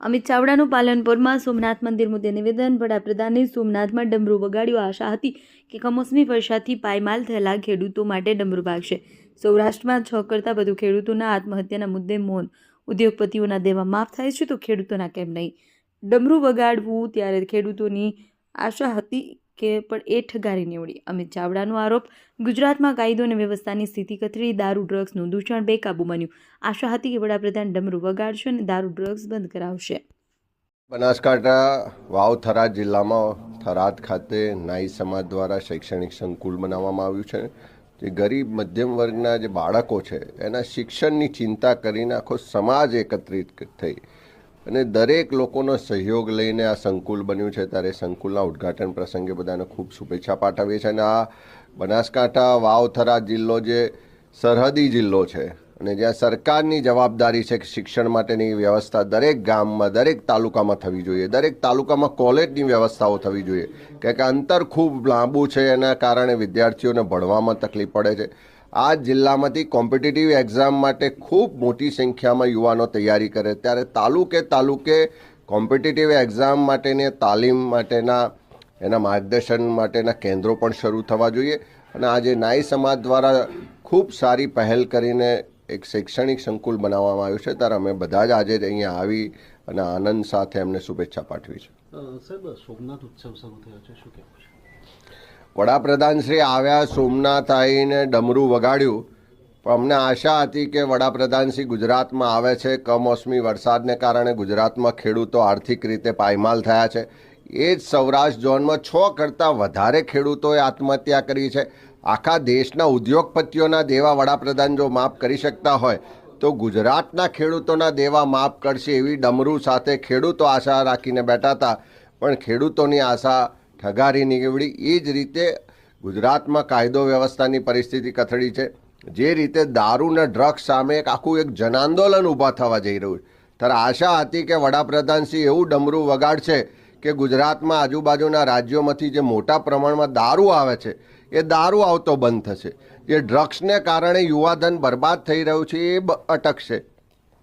અમિત ચાવડાનું પાલનપુરમાં સોમનાથ મંદિર મુદ્દે નિવેદન વડાપ્રધાને સોમનાથમાં ડમરૂ વગાડ્યું. આશા હતી કે કમોસમી વરસાદથી પાયમાલ થયેલા ખેડૂતો માટે ડમરૂ વાગશે. સૌરાષ્ટ્રમાં છ કરતાં વધુ ખેડૂતોના આત્મહત્યાના મુદ્દે મૌન. ઉદ્યોગપતિઓના દેવા માફ થાય છે તો ખેડૂતોના કેમ નહીં? ડમરૂ વગાડવું ત્યારે ખેડૂતોની આશા હતી કે પણ એ ઠગારી નીવડી. અમિત ચાવડાનો આરોપ, ગુજરાતમાં કાયદો અને વ્યવસ્થાની સ્થિતિ કથળી, દારૂ ડ્રગ્સનું દૂષણ બેકાબુ બન્યું. આશા હતી કે વડાપ્રધાન ડમરૂ વગાડશે અને દારૂ, ડ્રગ્સ બંધ કરાવશે. બનાસકાંઠા વાવ થરાદ જિલ્લામાં થરાદ ખાતે નાઈ સમાજ દ્વારા શૈક્ષણિક સંકુલ બનાવવામાં આવ્યું છે. જે ગરીબ, મધ્યમ વર્ગના જે બાળકો છે, એના શિક્ષણની ચિંતા કરીને આખો સમાજ એકત્રિત થઈ અને દરેક લોકોનો સહયોગ લઈને આ સંકુલ બન્યું છે. ત્યારે સંકુલના ઉદ્ઘાટન પ્રસંગે બધાને ખૂબ શુભેચ્છા પાઠવીએ છીએ. અને આ બનાસકાંઠા વાવથરા જિલ્લો જે સરહદી જિલ્લો છે અને જ્યાં સરકારની જવાબદારી છે કે શિક્ષણ માટેની વ્યવસ્થા દરેક ગામમાં, દરેક તાલુકામાં થવી જોઈએ. દરેક તાલુકામાં કોલેજની વ્યવસ્થાઓ થવી જોઈએ. કારણ કે અંતર ખૂબ લાંબુ છે એના કારણે વિદ્યાર્થીઓને ભણવામાં તકલીફ પડે છે. આ જિલ્લામાંથી કોમ્પિટિટિવ એક્ઝામ માટે ખૂબ મોટી સંખ્યામાં યુવાનો તૈયારી કરે. ત્યારે તાલુકે તાલુકે કોમ્પિટિટિવ એક્ઝામ માટેની તાલીમ માટેના, એના માર્ગદર્શન માટેના કેન્દ્રો પણ શરૂ થવા જોઈએ. અને આજે નાઈ સમાજ દ્વારા ખૂબ સારી પહેલ કરીને એક શૈક્ષણિક સંકુલ બનાવવામાં આવ્યું છે. ત્યારે અમે બધા જ આજે અહીંયા આવી અને આનંદ સાથે એમને શુભેચ્છા પાઠવી છે. સાહેબ, સોમનાથ ઉત્સવ શરૂ થયો છે. શું કહેવું છે? વડાપ્રધાન શ્રી આવ્યા સોમનાથ આવીને ડમરું વગાડ્યું. પણ અમને આશા હતી કે વડાપ્રધાન શ્રી ગુજરાતમાં આવે છે. કમોસમી વરસાદને કારણે ગુજરાતમાં ખેડૂતો આર્થિક રીતે પાયમાલ થયા છે. એ જ સૌરાષ્ટ્ર ઝોનમાં છ કરતાં વધારે ખેડૂતોએ આત્મહત્યા કરી છે. આખા દેશના ઉદ્યોગપતિઓના દેવા વડાપ્રધાન જો માફ કરી શકતા હોય, તો ગુજરાતના ખેડૂતોના દેવા માફ કરશે એવી ડમરૂ સાથે ખેડૂતો આશા રાખીને બેઠા હતા. પણ ખેડૂતોની આશા ઠગારી નીકળી એ જ રીતે ગુજરાતમાં કાયદો વ્યવસ્થાની પરિસ્થિતિ કથળી છે. જે રીતે દારૂ ને ડ્રગ્સ સામે એક આખું એક જનાંદોલન ઊભા થવા જઈ રહ્યું છે. ત્યારે આશા હતી કે વડાપ્રધાનશ્રી એવું ડમરું વગાડશે કે ગુજરાતમાં આજુબાજુના રાજ્યોમાંથી જે મોટા પ્રમાણમાં દારૂ આવે છે, એ દારૂ આવતો બંધ થશે. જે ડ્રગ્સને કારણે યુવાધન બરબાદ થઈ રહ્યું છે, એ અટકશે.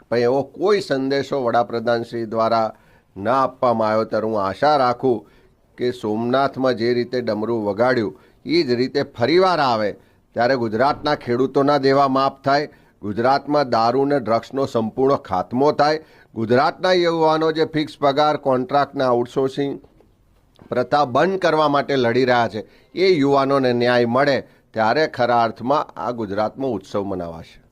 પણ એવો કોઈ સંદેશો વડાપ્રધાનશ્રી દ્વારા ના આપવામાં આવ્યો, ત્યારે હું આશા રાખું કે સોમનાથમાં જે રીતે ડમરું વગાડ્યું એ જ રીતે ફરીવાર આવે. ત્યારે ગુજરાતના ખેડૂતોના દેવા માફ થાય, ગુજરાતમાં દારૂ ને ડ્રગ્સનો સંપૂર્ણ ખાત્મો થાય. ગુજરાતના યુવાનો જે ફિક્સ પગાર કોન્ટ્રાક્ટના આઉટસોર્સિંગ પ્રથા બંધ કરવા માટે લડી રહ્યા છે, એ યુવાનોને ન્યાય મળે, ત્યારે ખરા અર્થમાં આ ગુજરાતમાં ઉત્સવ મનાવાશે.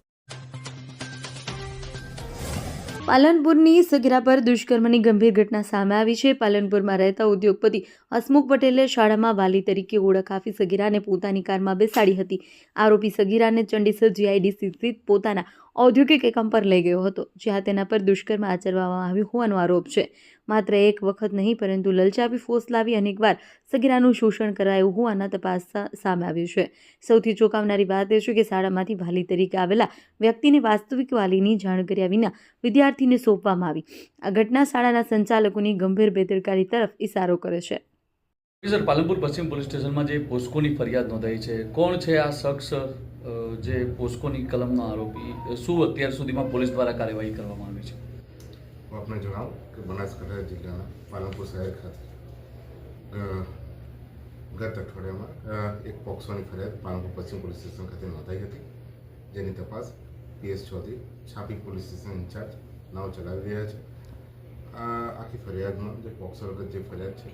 પાલનપુરની સગીરા પર દુષ્કર્મની ગંભીર ઘટના સામે આવી છે. પાલનપુરમાં રહેતા ઉદ્યોગપતિ હસમુખ પટેલે શાળામાં વાલી તરીકે ઓળખ આપી સગીરાને પોતાની કારમાં બેસાડી હતી. આરોપી સગીરાને ચંડીસર જીઆઈડીસી સ્થિત પોતાના ઔદ્યોગિક એકમ પર લઈ ગયો હતો, જ્યાં તેના પર દુષ્કર્મ આચરવામાં આવ્યું હોવાનો આરોપ છે. માત્ર એક વખત નહીં, પરંતુ લલચાવી ફોસ લાવી અનેકવાર સગીરાનું શોષણ કરાયું હોવાના તપાસ સામે આવ્યું છે. સૌથી ચોંકાવનારી વાત એ છે કે શાળામાંથી વાલી તરીકે આવેલા વ્યક્તિને વાસ્તવિક વાલીની જાણ કર્યા વિના વિદ્યાર્થીને સોંપવામાં આવી. આ ઘટના શાળાના સંચાલકોની ગંભીર બેદરકારી તરફ ઇશારો કરે છે. સર, પાલનપુર પશ્ચિમ પોલીસ સ્ટેશનમાં જે પોસ્કોની ફરિયાદ નોંધાઈ છે, કોણ છે આ શખ્સ જે પોસ્કોની કલમનો આરોપી શું અત્યાર સુધીમાં પોલીસ દ્વારા કાર્યવાહી કરવામાં આવી છે? હું આપને જણાવું કે બનાસકાંઠા જિલ્લાના પાલનપુર શહેર ખાતે ગત અઠવાડિયામાં એક પોક્સોની ફરિયાદ પાલનપુર પશ્ચિમ પોલીસ સ્ટેશન ખાતે નોંધાઈ હતી, જેની તપાસ પીએસ ચૌધરી છાપી પોલીસ સ્ટેશન ઇન્ચાર્જ નાવ ચલાવી રહ્યા છે. આ આખી ફરિયાદમાં જે પોક્સો વખત જે ફરિયાદ છે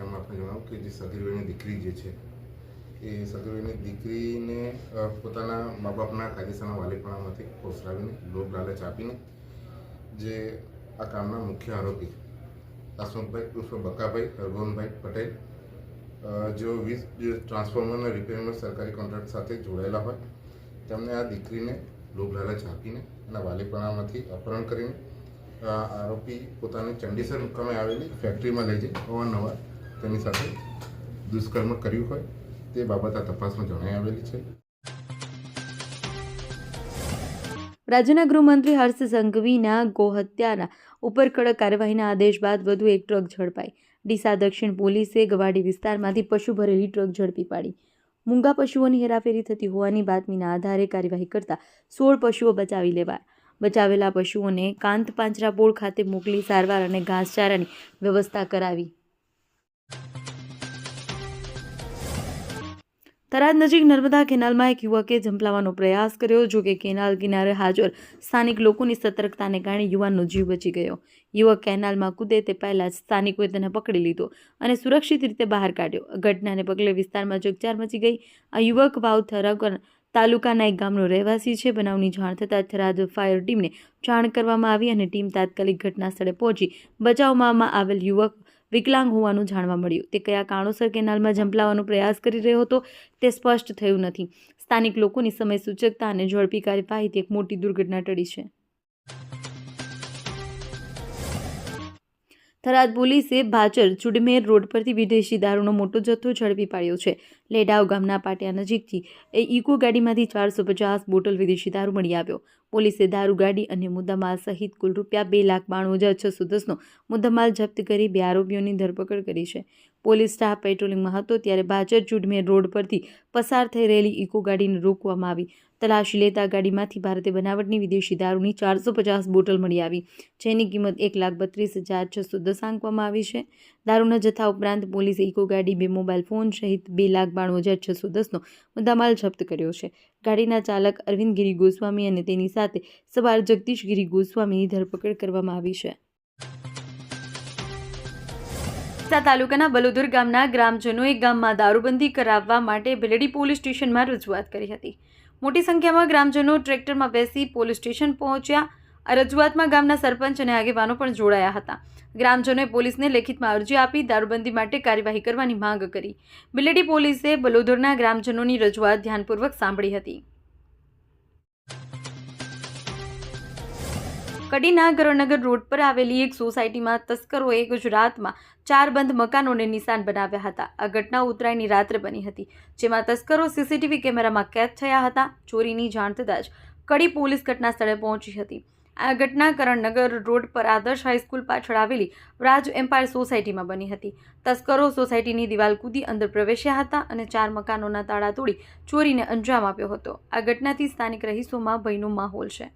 એમાં આપણે જણાવું કે જે સગીરભાઈની દીકરી જે છે, એ સગીરભાઈની દીકરીને પોતાના મા બાપના કાયદેસરના વાલીપણામાંથી ફોસલાવીને લોભ લાલચ આપીને, જે આ કામના મુખ્ય આરોપી હસમુખભાઈ ઉર્ફ બકાભાઈ હરગોનભાઈ પટેલ જેઓ વીજ ટ્રાન્સફોર્મરના રિપેરિંગમાં સરકારી કોન્ટ્રાક્ટ સાથે જોડાયેલા હોય, તેમને આ દીકરીને લોભ લાલચ આપીને એના વાલીપણામાંથી અપહરણ કરીને આરોપી પોતાની ચંડીસર મુકામે આવેલી ફેક્ટરીમાં લઈ જઈ, અવારનવાર તેની સાથે દુષ્કર્મ કર્યું હોય તે બાબત આ તપાસમાં જણાઈ આવેલી છે. રાજ્યના ગૃહમંત્રી હર્ષ સંઘવીના ગોહત્યાના ઉપર કડક કાર્યવાહીના આદેશ બાદ વધુ એક ટ્રક ઝડપાઈ. ડીસા દક્ષિણ પોલીસે ગવાડી વિસ્તારમાંથી પશુ ભરેલી ટ્રક ઝડપી પાડી. મૂંગા પશુઓની હેરાફેરી થતી હોવાની બાતમીના આધારે કાર્યવાહી કરતા સોળ પશુઓ બચાવી લેવાયા. બચાવેલા પશુઓને કાંત પાંજરાપોળ ખાતે મોકલી સારવાર અને ઘાસચારાની વ્યવસ્થા કરાવી. થરાદ નજીક નર્મદા કેનાલમાં એક યુવકે ઝંપલાવવાનો પ્રયાસ કર્યો, જો કે કેનાલ કિનારે હાજર સ્થાનિક લોકોની સતર્કતાને કારણે યુવાનનો જીવ બચી ગયો. યુવક કેનાલમાં કૂદે તે પહેલાં જ સ્થાનિકોએ તેને પકડી લીધો અને સુરક્ષિત રીતે બહાર કાઢ્યો. ઘટનાને પગલે વિસ્તારમાં ચકચાર મચી ગઈ. આ યુવક વાવ થરાદ તાલુકાના એક ગામનો રહેવાસી છે. બનાવની જાણ થતાં થરાદ ફાયર ટીમને જાણ કરવામાં આવી અને ટીમ તાત્કાલિક ઘટના સ્થળે પહોંચી. બચાવવામાં આવેલ યુવક વિકલાંગ હોવાનું જાણવા મળ્યું. તે કયા કારણોસર કેનાલમાં ઝંપલાવવાનો પ્રયાસ કરી રહ્યો હતો તે સ્પષ્ટ થયું નથી. સ્થાનિક લોકોની સમય સૂચકતા અને ઝડપી કાર્યવાહીથી એક મોટી દુર્ઘટના ટળી છે. થરાદ પોલીસે ભાચર ચુડમેર રોડ પરથી વિદેશી દારૂનો મોટો જથ્થો ઝડપી પાડ્યો છે. લેડાવ ગામના પાટિયા નજીકથી એ ઇકો ગાડીમાંથી ચારસો પચાસ બોટલ વિદેશી દારૂ મળી આવ્યો. પોલીસે દારૂ ગાડી અને મુદ્દામાલ સહિત કુલ રૂપિયા બે લાખ બાણું હજાર છસો દસનો મુદ્દામાલ જપ્ત કરી બે આરોપીઓની ધરપકડ કરી છે. પોલીસ સ્ટાફ પેટ્રોલિંગમાં હતો ત્યારે ભાચર ચુડમેર રોડ પરથી પસાર થઈ રહેલી ઇકો ગાડીને રોકવામાં આવી. તલાશી લેતા ગાડીમાંથી ભારતે બનાવટની વિદેશી દારૂની ચારસો પચાસ બોટલ મળી આવી, જેની કિંમત એક લાખ બત્રીસ હજાર છસો દસ આંકવામાં આવી છે. દારૂના જથ્થા ઉપરાંત પોલીસે ઇકો ગાડી બે મોબાઈલ ફોન સહિત બે લાખ બાણું હજાર છસો દસનો મુદ્દામાલ જપ્ત કર્યો છે. ગાડીના ચાલક અરવિંદ ગિરી ગોસ્વામી અને તેની સાથે સવાર જગદીશ ગિરી ગોસ્વામીની ધરપકડ કરવામાં આવી છે. ડીસા તાલુકાના બલોદર ગામના ગ્રામજનોએ ગામમાં દારૂબંધી કરાવવા માટે ભેલડી પોલીસ સ્ટેશનમાં રજૂઆત કરી હતી. મોટી સંખ્યામાં ગ્રામજનો ટ્રેક્ટરમાં બેસી પોલીસ સ્ટેશન પહોંચ્યા આ રજૂઆતમાં ગામના સરપંચ અને આગેવાનો પણ જોડાયા હતા. ગ્રામજનોએ પોલીસને લેખિતમાં અરજી આપી દારૂબંધી માટે કાર્યવાહી કરવાની માંગ કરી. બિલેડી પોલીસે બલોદરના ગ્રામજનોની રજૂઆત ધ્યાનપૂર્વક સાંભળી હતી. કડીના ગરણનગર રોડ પર આવેલી એક સોસાયટીમાં તસ્કરોએ ગુજરાતમાં ચાર બંધ મકાનોને નિશાન બનાવ્યા હતા. આ ઘટના ઉત્તરાયણની રાત્રે બની હતી, જેમાં તસ્કરો સીસીટીવી કેમેરામાં કેદ થયા હતા. ચોરીની જાણ થતાં જ કડી પોલીસ ઘટના સ્થળે પહોંચી હતી. આ ઘટના કરણનગર રોડ પર આદર્શ હાઈસ્કૂલ પાછળ આવેલી રાજ એમ્પાયર સોસાયટીમાં બની હતી. તસ્કરો સોસાયટીની દિવાલ કૂદી અંદર પ્રવેશ્યા હતા અને ચાર મકાનોના તાળા તોડી ચોરીને અંજામ આપ્યો હતો. આ ઘટનાથી સ્થાનિક રહીશોમાં ભયનો માહોલ છે.